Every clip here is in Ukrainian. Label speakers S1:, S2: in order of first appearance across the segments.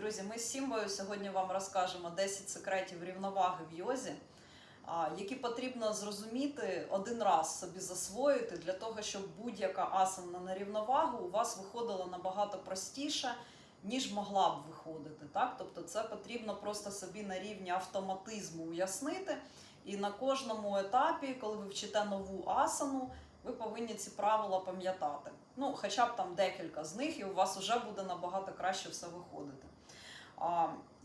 S1: Друзі, ми з Сімбою сьогодні вам розкажемо 10 секретів рівноваги в йозі, які потрібно зрозуміти один раз собі засвоїти для того, щоб будь-яка асана на рівновагу у вас виходила набагато простіше, ніж могла б виходити. Так? Тобто це потрібно просто собі на рівні автоматизму уяснити. І на кожному етапі, коли ви вчите нову асану, ви повинні ці правила пам'ятати. Ну, хоча б там декілька з них, і у вас вже буде набагато краще все виходити.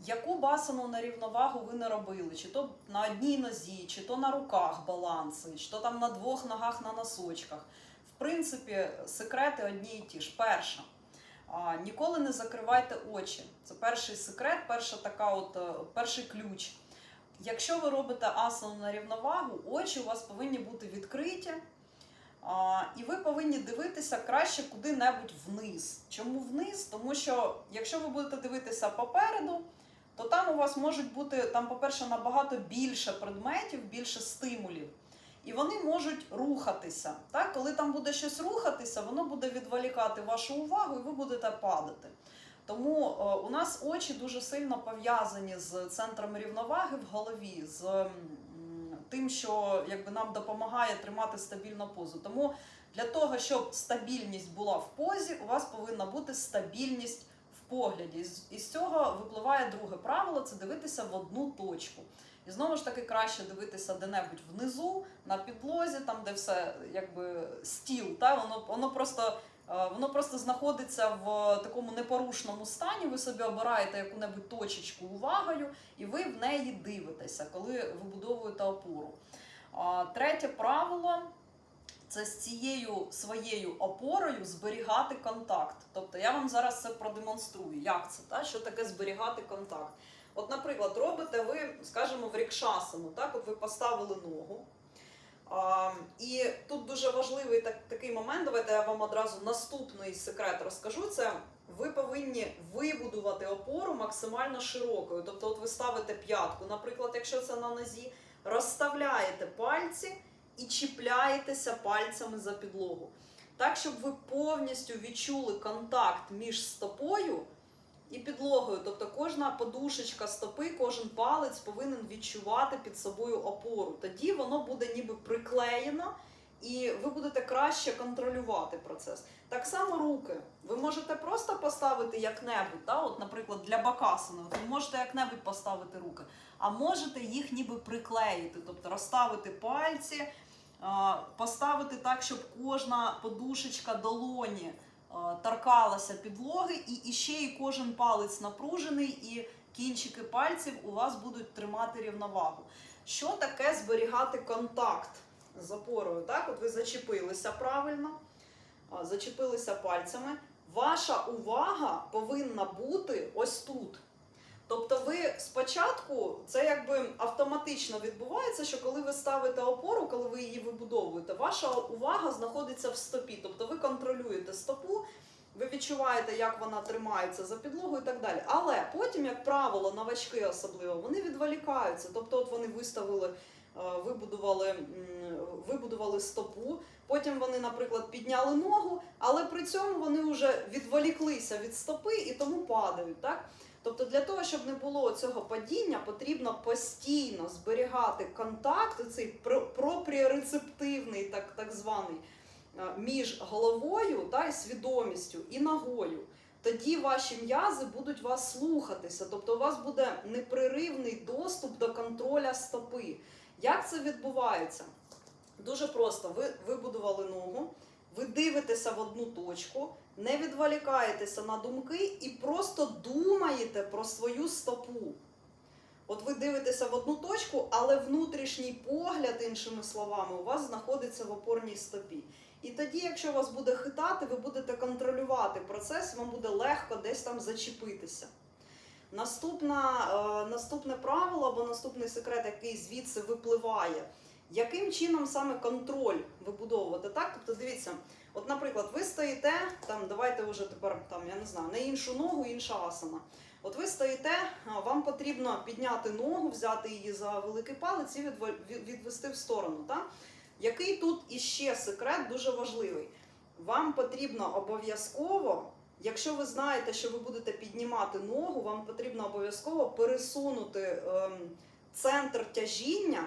S1: Яку басану на рівновагу ви не робили? Чи то на одній нозі, чи то на руках баланси, чи то там на двох ногах на носочках. В принципі, секрети одні і ті ж. Перша. Ніколи не закривайте очі. Це перший секрет, перша така от, е, перший ключ. Якщо ви робите асану на рівновагу, очі у вас повинні бути відкриті. І ви повинні дивитися краще куди-небудь вниз. Чому вниз? Тому що якщо ви будете дивитися попереду, то там у вас можуть бути, там, по-перше, набагато більше предметів, більше стимулів. І вони можуть рухатися. Так? Коли там буде щось рухатися, воно буде відволікати вашу увагу і ви будете падати. Тому е, у нас очі дуже сильно пов'язані з центром рівноваги в голові, з тим, що якби, нам допомагає тримати стабільну позу. Тому для того, щоб стабільність була в позі, у вас повинна бути стабільність в погляді. Із, із цього випливає друге правило це дивитися в одну точку. І знову ж таки краще дивитися де-небудь внизу, на підлозі, там, де все якби стіл. Та? Воно, воно просто. Е, Воно просто знаходиться в такому непорушному стані. Ви собі обираєте яку-небудь точечку увагою, і ви в неї дивитеся, коли вибудовуєте опору. Третє правило це з цією своєю опорою зберігати контакт. Тобто я вам зараз це продемонструю. Як це? Та? Що таке зберігати контакт? От, наприклад, робите ви, скажімо, в рікшасану, так? От ви поставили ногу. І тут дуже важливий так, такий момент. Давайте я вам одразу наступний секрет розкажу. Це ви повинні вибудувати опору максимально широкою. Тобто, от ви ставите п'ятку, наприклад, якщо це на нозі, розставляєте пальці і чіпляєтеся пальцями за підлогу. Так, щоб ви повністю відчули контакт між стопою і підлогою. Тобто кожна подушечка стопи, кожен палець повинен відчувати під собою опору. Тоді воно буде ніби приклеєно, і ви будете краще контролювати процес. Так само руки. Ви можете просто поставити як-небудь, та? От, наприклад, для бакасани, ви можете як-небудь поставити руки, а можете їх ніби приклеїти, тобто розставити пальці, поставити так, щоб кожна подушечка долоні торкалася підлоги, і, і ще й кожен палець напружений, і кінчики пальців у вас будуть тримати рівновагу. Що таке зберігати контакт з опорою? Так, от ви зачепилися правильно, зачепилися пальцями. Ваша увага повинна бути ось тут. Тобто ви спочатку це якби автоматично відбувається, що коли ви ставите опору, коли ви її вибудовуєте, ваша увага знаходиться в стопі. Тобто ви контролюєте стопу, ви відчуваєте, як вона тримається за підлогу і так далі. Але потім, як правило, новачки особливо, вони відволікаються. Тобто, от вони виставили, е, вибудували, вибудували стопу. Потім вони, наприклад, підняли ногу, але при цьому вони вже відволіклися від стопи і тому падають. Так? Тобто для того, щоб не було цього падіння, потрібно постійно зберігати контакт, цей про- пропріорецептивний, так, так званий, е, між головою та, і свідомістю і ногою. Тоді ваші м'язи будуть вас слухатися, тобто у вас буде непреривний доступ до контроля стопи. Як це відбувається? Дуже просто. Ви вибудували ногу, ви дивитеся в одну точку, не відволікаєтеся на думки і просто думаєте про свою стопу. От ви дивитеся в одну точку, але внутрішній погляд, іншими словами, у вас знаходиться в опорній стопі. І тоді, якщо вас буде хитати, ви будете контролювати процес, вам буде легко десь там зачепитися. Наступна, е, наступне правило або наступний секрет, який звідси випливає. Яким чином саме контроль вибудовувати? Так, тобто дивіться, от, наприклад, ви стоїте там, давайте вже тепер там, я не знаю, на іншу ногу, інша асана. От ви стоїте, вам потрібно підняти ногу, взяти її за великий палець і відвести в сторону. Так? Який тут іще секрет дуже важливий? Вам потрібно обов'язково Якщо ви знаєте, що ви будете піднімати ногу, вам потрібно обов'язково пересунути ем, центр тяжіння,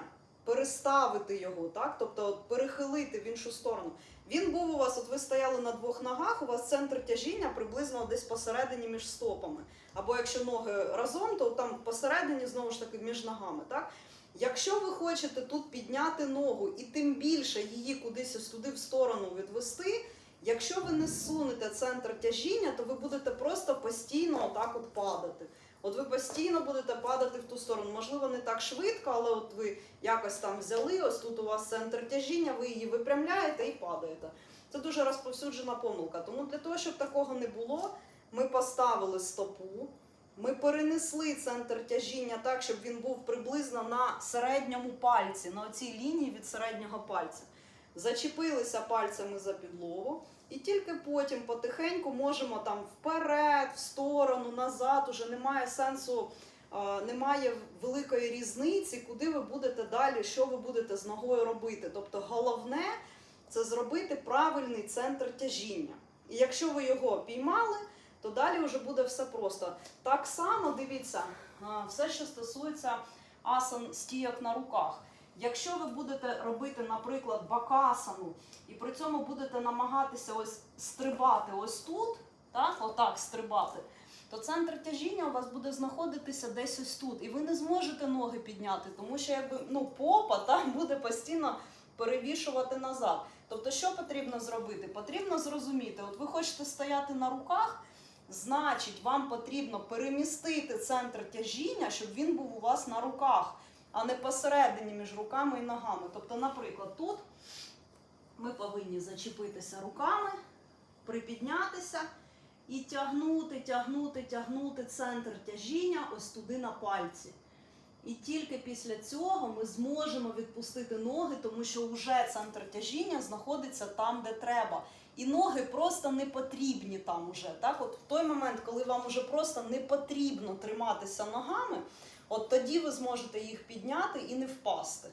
S1: переставити його, так? тобто перехилити в іншу сторону. Він був у вас, от ви стояли на двох ногах, у вас центр тяжіння приблизно десь посередині між стопами. Або якщо ноги разом, то там посередині знову ж таки між ногами. Так? Якщо ви хочете тут підняти ногу і тим більше її кудись ось туди в сторону відвести, якщо ви не сунете центр тяжіння, то ви будете просто постійно отак от падати. От ви постійно будете падати в ту сторону. Можливо, не так швидко, але от ви якось там взяли, ось тут у вас центр тяжіння, ви її випрямляєте і падаєте. Це дуже розповсюджена помилка. Тому для того, щоб такого не було, ми поставили стопу, ми перенесли центр тяжіння так, щоб він був приблизно на середньому пальці, на оцій лінії від середнього пальця. Зачепилися пальцями за підлогу, і тільки потім потихеньку можемо там вперед, в сторону, назад. Уже немає сенсу, немає великої різниці, куди ви будете далі, що ви будете з ногою робити. Тобто головне це зробити правильний центр тяжіння. І якщо ви його піймали, то далі вже буде все просто. Так само дивіться, все, що стосується асан стійок на руках. Якщо ви будете робити, наприклад, бакасану, і при цьому будете намагатися ось стрибати ось тут, так, отак стрибати, то центр тяжіння у вас буде знаходитися десь ось тут. І ви не зможете ноги підняти, тому що якби ну, попа там буде постійно перевішувати назад. Тобто, що потрібно зробити? Потрібно зрозуміти, от ви хочете стояти на руках, значить, вам потрібно перемістити центр тяжіння, щоб він був у вас на руках, а не посередині між руками і ногами. Тобто, наприклад, тут ми повинні зачепитися руками, припіднятися і тягнути, тягнути, тягнути центр тяжіння ось туди на пальці. І тільки після цього ми зможемо відпустити ноги, тому що вже центр тяжіння знаходиться там, де треба. І ноги просто не потрібні там уже. Так? От в той момент, коли вам уже просто не потрібно триматися ногами, от тоді ви зможете їх підняти і не впасти.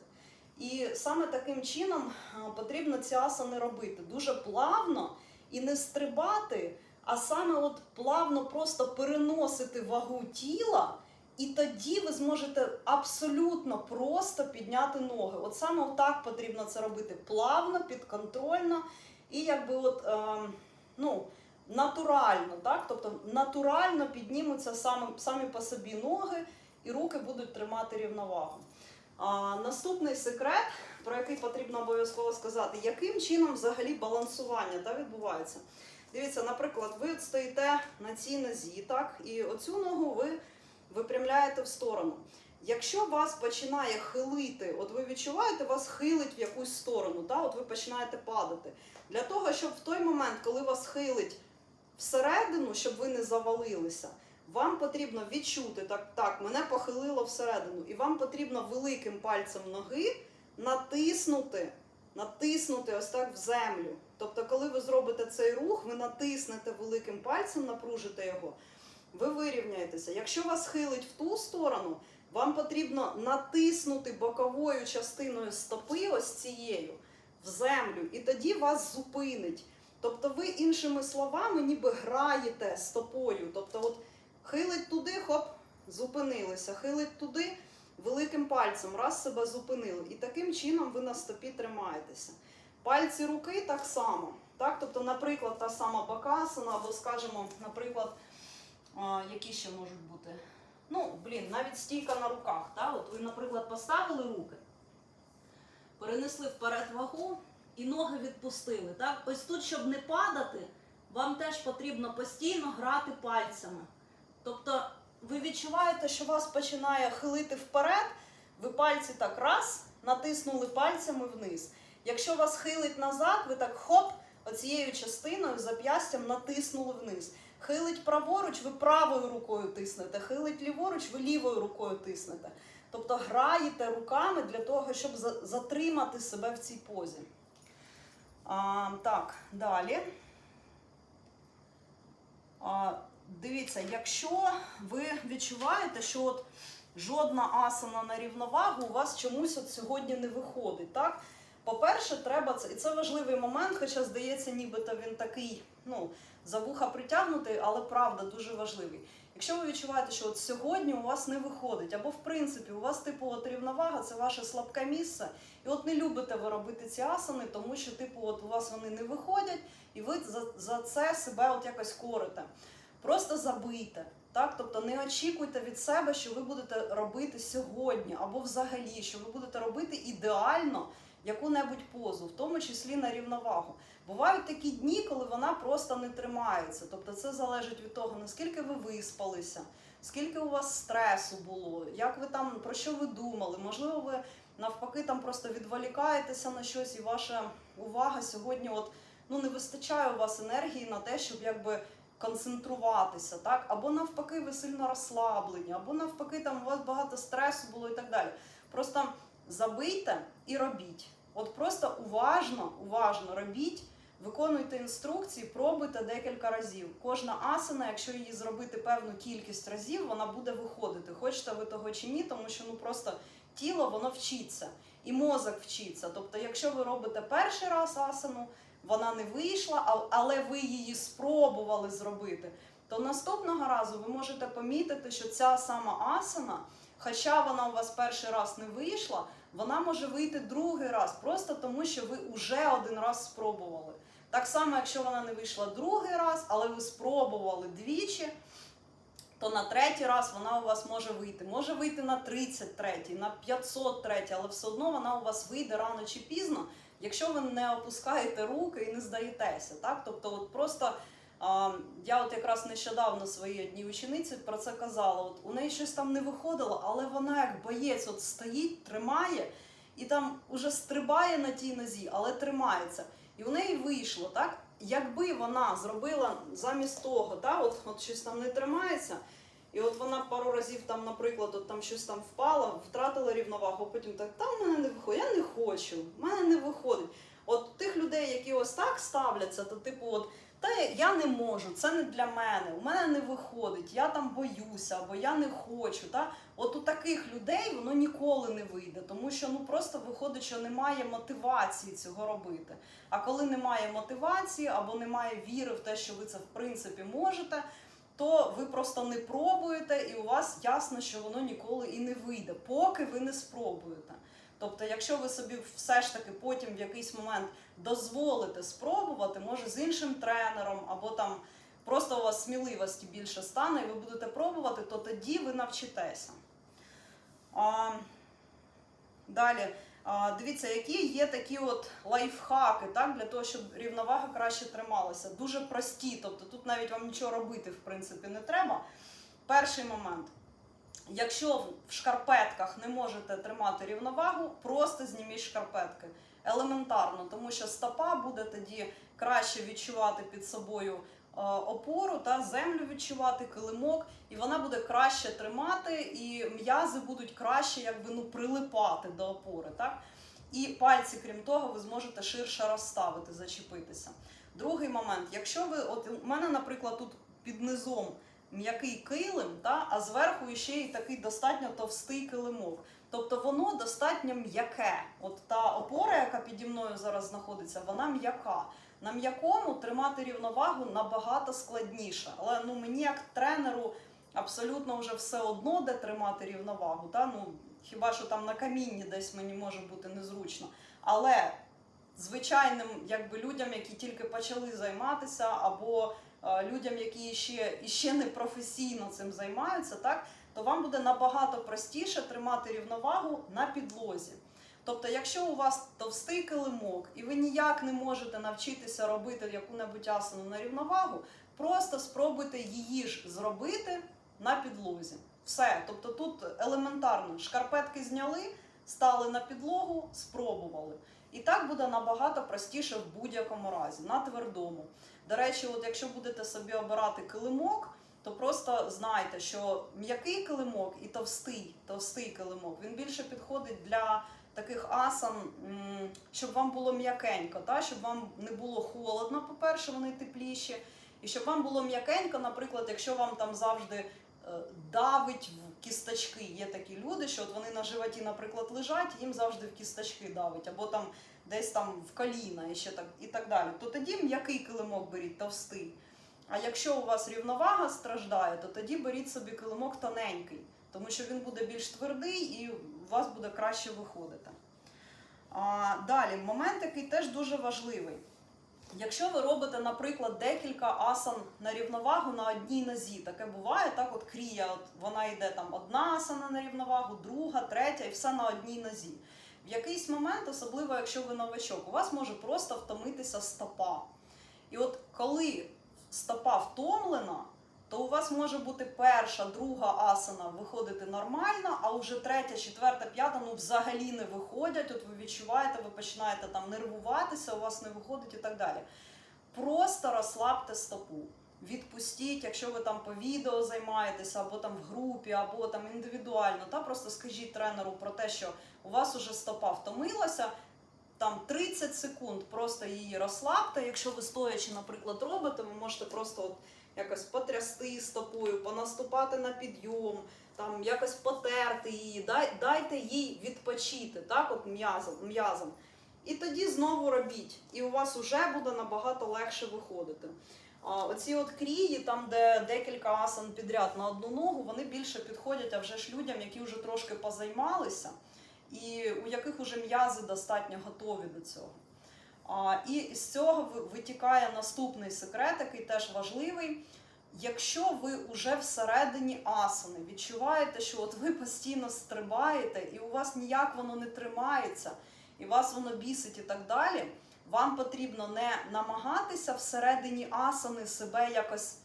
S1: І саме таким чином потрібно ці асани робити дуже плавно і не стрибати, а саме от плавно просто переносити вагу тіла. І тоді ви зможете абсолютно просто підняти ноги. От саме так потрібно це робити плавно, підконтрольно і якби от, е, ну, натурально, так? Тобто натурально піднімуться самі, самі по собі ноги, і руки будуть тримати рівновагу. А, наступний секрет, про який потрібно обов'язково сказати, яким чином взагалі балансування та, відбувається. Дивіться, наприклад, ви стоїте на цій нозі, так, і оцю ногу ви випрямляєте в сторону. Якщо вас починає хилити, от ви відчуваєте, вас хилить в якусь сторону, та, от ви починаєте падати. Для того, щоб в той момент, коли вас хилить всередину, щоб ви не завалилися, вам потрібно відчути, так, так, мене похилило всередину, і вам потрібно великим пальцем ноги натиснути, натиснути ось так в землю. Тобто, коли ви зробите цей рух, ви натиснете великим пальцем, напружите його ви вирівняєтеся. Якщо вас хилить в ту сторону, вам потрібно натиснути боковою частиною стопи, ось цією, в землю, і тоді вас зупинить. Тобто ви іншими словами ніби граєте стопою. Тобто, от хилить туди, хоп, зупинилися, хилить туди великим пальцем, раз себе зупинили. І таким чином ви на стопі тримаєтеся. Пальці руки так само. Так? Тобто, наприклад, та сама бакасана, або, скажімо, наприклад, які ще можуть бути? Ну, блін, навіть стійка на руках. Так? От ви, наприклад, поставили руки, перенесли вперед вагу і ноги відпустили. Так? Ось тут, щоб не падати, вам теж потрібно постійно грати пальцями. Тобто ви відчуваєте, що вас починає хилити вперед, ви пальці так раз, натиснули пальцями вниз. Якщо вас хилить назад, ви так хоп, оцією частиною зап'ястям натиснули вниз. Хилить праворуч, ви правою рукою тиснете, хилить ліворуч, ви лівою рукою тиснете. Тобто граєте руками для того, щоб затримати себе в цій позі. А, так, далі. А, дивіться, якщо ви відчуваєте, що от жодна асана на рівновагу у вас чомусь от сьогодні не виходить, так? По-перше, треба це, і це важливий момент, хоча здається, нібито він такий ну, за вуха притягнутий, але правда дуже важливий. Якщо ви відчуваєте, що от сьогодні у вас не виходить, або в принципі у вас типу от рівновага, це ваше слабке місце, і от не любите ви робити ці асани, тому що типу от у вас вони не виходять, і ви за, за це себе от якось корите. Просто забийте. Так, тобто не очікуйте від себе, що ви будете робити сьогодні, або взагалі, що ви будете робити ідеально яку-небудь позу, в тому числі на рівновагу. Бувають такі дні, коли вона просто не тримається. Тобто це залежить від того, наскільки ви виспалися, скільки у вас стресу було, як ви там про що ви думали. Можливо, ви навпаки там просто відволікаєтеся на щось, і ваша увага сьогодні, от ну не вистачає у вас енергії на те, щоб якби концентруватися, так? Або навпаки, ви сильно розслаблені, або навпаки, там у вас багато стресу було і так далі. Просто забийте і робіть. От просто уважно, уважно робіть, виконуйте інструкції, пробуйте декілька разів. Кожна асана, якщо її зробити певну кількість разів, вона буде виходити. Хочете ви того чи ні, тому що ну просто тіло воно вчиться і мозок вчиться. Тобто, якщо ви робите перший раз асану, вона не вийшла, але ви її спробували зробити, то наступного разу ви можете помітити, що ця сама асана, хоча вона у вас перший раз не вийшла, вона може вийти другий раз, просто тому що ви вже один раз спробували. Так само, якщо вона не вийшла другий раз, але ви спробували двічі, то на третій раз вона у вас може вийти. Може вийти на 33, на 503, але все одно вона у вас вийде рано чи пізно, якщо ви не опускаєте руки і не здаєтеся. Так? Тобто, от просто я от якраз нещодавно своїй одній учениці про це казала. От у неї щось там не виходило, але вона як боєць от стоїть, тримає і там уже стрибає на тій нозі, але тримається. І у неї вийшло, так? Якби вона зробила замість того, так, от, от щось там не тримається, і от вона пару разів там, наприклад, от там щось там впала, втратила рівновагу, потім так, там в мене не виходить, я не хочу, в мене не виходить. От тих людей, які ось так ставляться, то типу, от та я- не можу, це не для мене, у мене не виходить, я там боюся, або я не хочу. Та? От у таких людей воно ніколи не вийде, тому що ну просто виходить, що немає мотивації цього робити. А коли немає мотивації або немає віри в те, що ви це в принципі можете, то ви просто не пробуєте, і у вас ясно, що воно ніколи і не вийде, поки ви не спробуєте. Тобто, якщо ви собі все ж таки потім в якийсь момент дозволите спробувати, може з іншим тренером, або там просто у вас сміливості більше стане, і ви будете пробувати, то тоді ви навчитеся. А, далі. Дивіться, які є такі от лайфхаки, так, для того, щоб рівновага краще трималася. Дуже прості, тобто тут навіть вам нічого робити, в принципі, не треба. Перший момент. Якщо в шкарпетках не можете тримати рівновагу, просто зніміть шкарпетки. Елементарно, тому що стопа буде тоді краще відчувати під собою опору та землю відчувати, килимок, і вона буде краще тримати, і м'язи будуть краще якби, ну, прилипати до опори. Так? І пальці, крім того, ви зможете ширше розставити, зачепитися. Другий момент, якщо ви, от у мене, наприклад, тут під низом м'який килим, та, а зверху ще й такий достатньо товстий килимок. Тобто воно достатньо м'яке. От та опора, яка піді мною зараз знаходиться, вона м'яка. На м'якому тримати рівновагу набагато складніше. Але ну, мені як тренеру абсолютно вже все одно, де тримати рівновагу. Та? Ну, хіба що там на камінні десь мені може бути незручно. Але звичайним якби, людям, які тільки почали займатися, або е, людям, які ще, іще не професійно цим займаються, так, то вам буде набагато простіше тримати рівновагу на підлозі. Тобто, якщо у вас товстий килимок і ви ніяк не можете навчитися робити яку-небудь асану на рівновагу, просто спробуйте її ж зробити на підлозі. Все. Тобто тут елементарно шкарпетки зняли, стали на підлогу, спробували. І так буде набагато простіше в будь-якому разі, на твердому. До речі, от якщо будете собі обирати килимок, то просто знайте, що м'який килимок і товстий, товстий килимок, він більше підходить для таких асан, щоб вам було м'якенько, та? щоб вам не було холодно, по-перше, вони тепліші. І щоб вам було м'якенько, наприклад, якщо вам там завжди е, давить в кісточки. Є такі люди, що от вони на животі, наприклад, лежать, їм завжди в кісточки давить. Або там десь там в коліна і ще так і так далі, то тоді м'який килимок беріть, товстий. А якщо у вас рівновага страждає, то тоді беріть собі килимок тоненький, тому що він буде більш твердий і у вас буде краще виходити. Далі, момент, який теж дуже важливий. Якщо ви робите, наприклад, декілька асан на рівновагу на одній нозі, таке буває, так от крія, от вона йде там одна асана на рівновагу, друга, третя, і все на одній нозі. В якийсь момент, особливо якщо ви новачок, у вас може просто втомитися стопа. І от коли стопа втомлена, то у вас може бути перша, друга асана виходити нормально, а вже третя, четверта, п'ята ну взагалі не виходять. От ви відчуваєте, ви починаєте там нервуватися, у вас не виходить і так далі. Просто розслабте стопу. Відпустіть, якщо ви там по відео займаєтеся, або там в групі, або там індивідуально, та просто скажіть тренеру про те, що у вас уже стопа втомилася, там 30 секунд просто її розслабте. Якщо ви стоячи, наприклад, робите, ви можете просто от якось потрясти стопою, понаступати на підйом, там якось потерти її, дай, дайте їй відпочити, так, от м'язом, м'язом. І тоді знову робіть, і у вас вже буде набагато легше виходити. А оці от крії, там, де декілька асан підряд на одну ногу, вони більше підходять а вже ж людям, які вже трошки позаймалися, і у яких вже м'язи достатньо готові до цього. І з цього витікає наступний секрет, який теж важливий. Якщо ви вже всередині асани відчуваєте, що от ви постійно стрибаєте, і у вас ніяк воно не тримається, і вас воно бісить і так далі, вам потрібно не намагатися всередині асани себе якось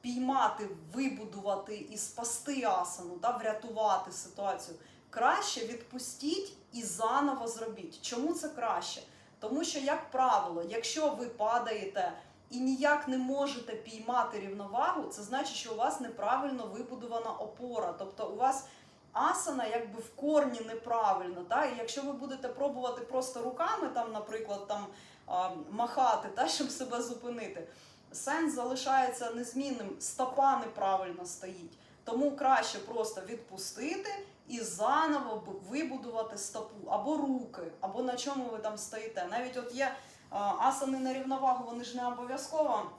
S1: піймати, вибудувати і спасти асану, да, врятувати ситуацію. Краще відпустіть і заново зробіть. Чому це краще? Тому що, як правило, якщо ви падаєте і ніяк не можете піймати рівновагу, це значить, що у вас неправильно вибудована опора. Тобто у вас асана якби в корні неправильно. Та? І якщо ви будете пробувати просто руками, там, наприклад, там, а, махати, та, щоб себе зупинити, сенс залишається незмінним, стопа неправильно стоїть. Тому краще просто відпустити і заново вибудувати стопу або руки, або на чому ви там стоїте. Навіть от є асани на рівновагу, вони ж не обов'язково.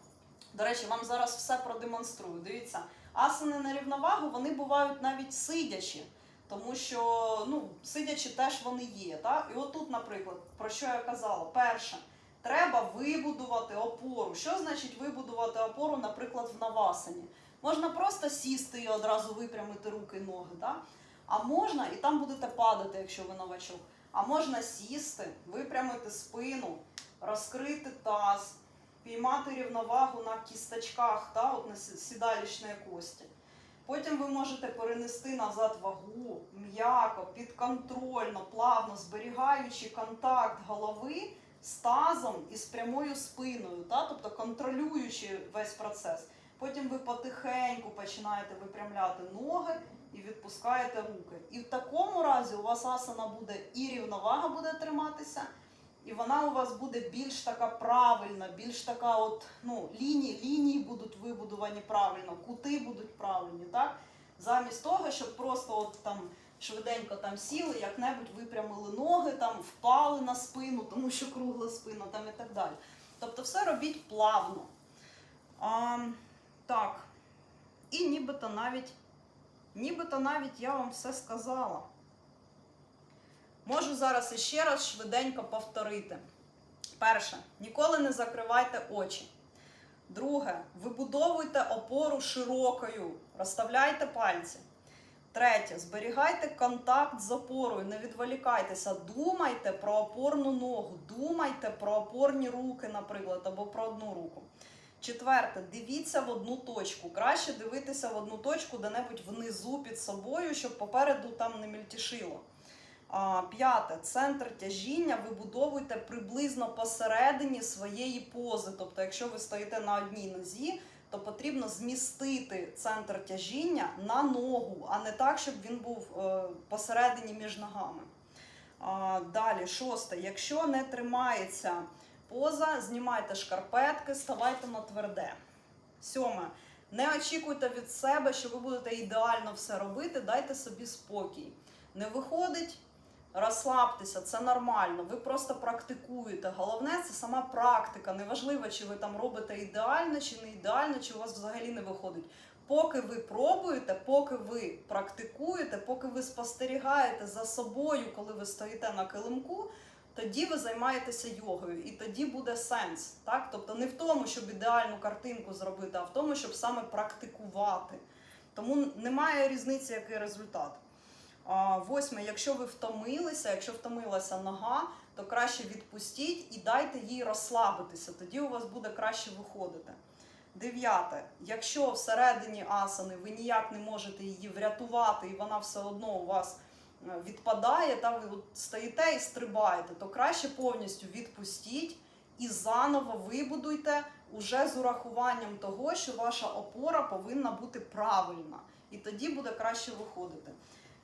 S1: До речі, вам зараз все продемонструю. Дивіться, асани на рівновагу вони бувають навіть сидячі, тому що ну, сидячі теж вони є. Так? І отут, наприклад, про що я казала, перше. Треба вибудувати опору. Що значить вибудувати опору, наприклад, в навасані? Можна просто сісти і одразу випрямити руки і ноги, да? А можна, і там будете падати, якщо ви новачок. А можна сісти, випрямити спину, розкрити таз, піймати рівновагу на кісточках, та, от на сі- сідалічної кості. Потім ви можете перенести назад вагу м'яко, підконтрольно, плавно зберігаючи контакт голови з тазом і з прямою спиною, та? тобто контролюючи весь процес. Потім ви потихеньку починаєте випрямляти ноги і відпускаєте руки. І в такому разі у вас асана буде і рівновага буде триматися, і вона у вас буде більш така правильна, більш така, от ну, лінії, лінії будуть вибудовані правильно, кути будуть правильні, так? Замість того, щоб просто от там швиденько там сіли, як-небудь випрямили ноги, там впали на спину, тому що кругла спина там і так далі. Тобто все робіть плавно. А, так. І нібито навіть, нібито навіть я вам все сказала. Можу зараз іще раз швиденько повторити. Перше, ніколи не закривайте очі. Друге, вибудовуйте опору широкою, розставляйте пальці. Третє, зберігайте контакт з опорою, не відволікайтеся. Думайте про опорну ногу, думайте про опорні руки, наприклад, або про одну руку. Четверте, дивіться в одну точку. Краще дивитися в одну точку де-небудь внизу під собою, щоб попереду там не мельтішило. А, П'яте, центр тяжіння вибудовуйте приблизно посередині своєї пози. Тобто, якщо ви стоїте на одній нозі, то потрібно змістити центр тяжіння на ногу, а не так, щоб він був е, посередині між ногами. Далі, шосте, якщо не тримається поза, знімайте шкарпетки, ставайте на тверде. Сьоме. Не очікуйте від себе, що ви будете ідеально все робити, дайте собі спокій. Не виходить, розслабтеся, це нормально. Ви просто практикуєте. Головне це сама практика. Неважливо, чи ви там робите ідеально, чи не ідеально, чи у вас взагалі не виходить. Поки ви пробуєте, поки ви практикуєте, поки ви спостерігаєте за собою, коли ви стоїте на килимку, тоді ви займаєтеся йогою, і тоді буде сенс. Так? Тобто не в тому, щоб ідеальну картинку зробити, а в тому, щоб саме практикувати. Тому немає різниці, який результат. Восьме, якщо ви втомилися, якщо втомилася нога, то краще відпустіть і дайте їй розслабитися. Тоді у вас буде краще виходити. Дев'яте, якщо всередині асани ви ніяк не можете її врятувати, і вона все одно у вас відпадає, та ви стоїте і стрибаєте, то краще повністю відпустіть і заново вибудуйте уже з урахуванням того, що ваша опора повинна бути правильна, і тоді буде краще виходити.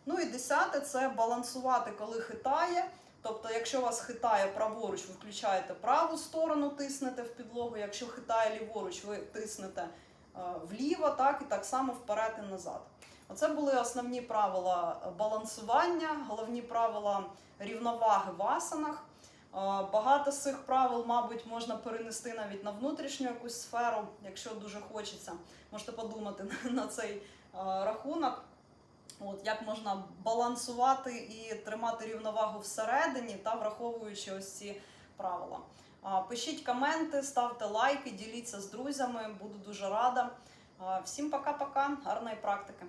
S1: Ну і десяте це балансувати, коли хитає. Тобто, якщо вас хитає праворуч, ви включаєте праву сторону, тиснете в підлогу. Якщо хитає ліворуч, ви тиснете е, вліво, так і так само вперед і назад. Оце були основні правила балансування, головні правила рівноваги в асанах. Е, Багато з цих правил, мабуть, можна перенести навіть на внутрішню якусь сферу, якщо дуже хочеться. Можете подумати на цей е, рахунок. От, як можна балансувати і тримати рівновагу всередині та враховуючи ось ці правила. Пишіть коменти, ставте лайки, діліться з друзями, буду дуже рада. Всім пока-пока, гарної практики!